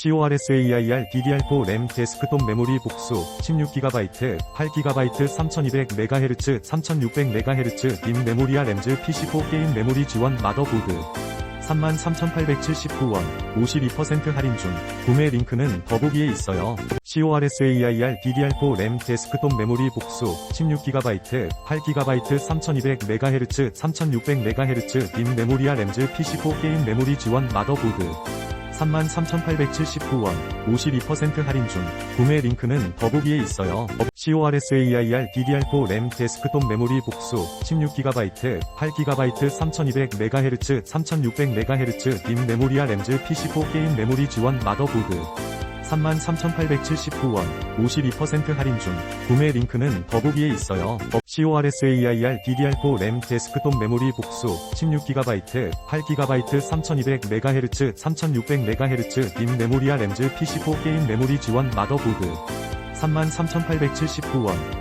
CORSAIR DDR4 램 데스크톱 메모리 복수 16GB 8GB 3200MHz 3600MHz 빔 메모리아 램즈 PC4 게임 메모리 지원 마더보드. 33,879원 52% 할인 중. 구매 링크는 더보기에 있어요. CORSAIR DDR4 램 데스크톱 메모리 복수 16GB 8GB 3200MHz 3600MHz 빔 메모리아 램즈 PC4 게임 메모리 지원 마더보드 33,879원 52% 할인 중 구매 링크는 더보기에 있어요. CORSAIR DDR4 램 데스크톱 메모리 복수 16GB 8GB 3200MHz 3600MHz 빔 메모리아 램즈 PC4 게임 메모리 지원 마더보드 33,879원 52% 할인 중 구매 링크는 더보기에 있어요. CORSAIR DDR4 램 데스크톱 메모리 복수 16GB 8GB 3200MHz 3600MHz 빔 메모리아 램즈 PC4 게임 메모리 지원 마더보드 33,879원